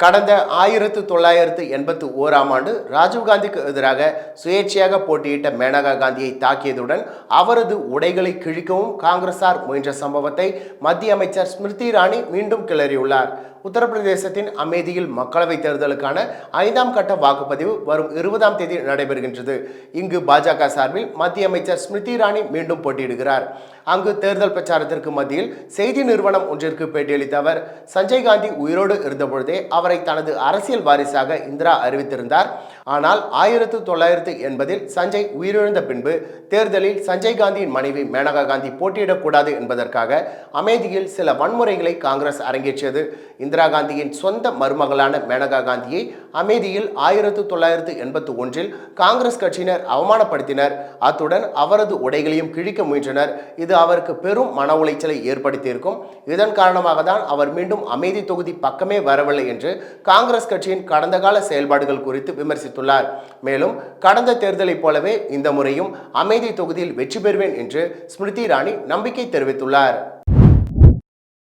கடந்த ஆயிரத்து தொள்ளாயிரத்து எண்பத்து ஓராம் ஆண்டு ராஜீவ்காந்திக்கு எதிராக சுயேட்சையாக போட்டியிட்ட மேனகா காந்தியை தாக்கியதுடன் அவரது உடைகளை கிழிக்கவும் காங்கிரசார் முயன்ற சம்பவத்தை மத்திய அமைச்சர் ஸ்மிருதி இரானி மீண்டும் கிளறியுள்ளார். உத்தரப்பிரதேசத்தின் அமேதியில் மக்களவைத் தேர்தலுக்கான ஐந்தாம் கட்ட வாக்குப்பதிவு வரும் இருபதாம் தேதி நடைபெறுகின்றது. இங்கு பாஜக சார்பில் மத்திய அமைச்சர் ஸ்மிருதி இரானி மீண்டும் போட்டியிடுகிறார். அங்கு தேர்தல் பிரச்சாரத்திற்கு மத்தியில் செய்தி நிறுவனம் ஒன்றிற்கு பேட்டியளித்த அவர் சஞ்சய் காந்தி உயிரோடு இருந்தபொழுதே அவர் தனது அரசியல் வாரிசாக இந்திரா அறிவித்திருந்தார். ஆனால் ஆயிரத்து தொள்ளாயிரத்து எண்பதில் சஞ்சய் உயிரிழந்த பின்பு தேர்தலில் சஞ்சய் காந்தியின் மனைவி மேனகா காந்தி போட்டியிடக்கூடாது என்பதற்காக அமேதியில் சில வன்முறைகளை காங்கிரஸ் அரங்கேற்றியது. இந்திரா காந்தியின் சொந்த மருமகளான மேனகா காந்தியை அமேதியில் ஆயிரத்து தொள்ளாயிரத்து எண்பத்தி ஒன்றில் காங்கிரஸ் கட்சியினர் அவமானப்படுத்தினர். அத்துடன் அவரது உடைகளையும் கிழிக்க முயன்றனர். இது அவருக்கு பெரும் மன உளைச்சலை ஏற்படுத்தியிருக்கும். இதன் காரணமாக தான் அவர் மீண்டும் அமேதி தொகுதி பக்கமே வரவில்லை என்று காங்கிரஸ் கட்சியின் கடந்த கால செயல்பாடுகள் குறித்து தெரிவித்துள்ளார் மேலும் கடந்த தேர்தலைப் போலவே இந்த முறையும் அமைதி தொகுதியில் வெற்றி பெறுவேன் என்று ஸ்மிருதி இராணி நம்பிக்கை தெரிவித்துள்ளார்.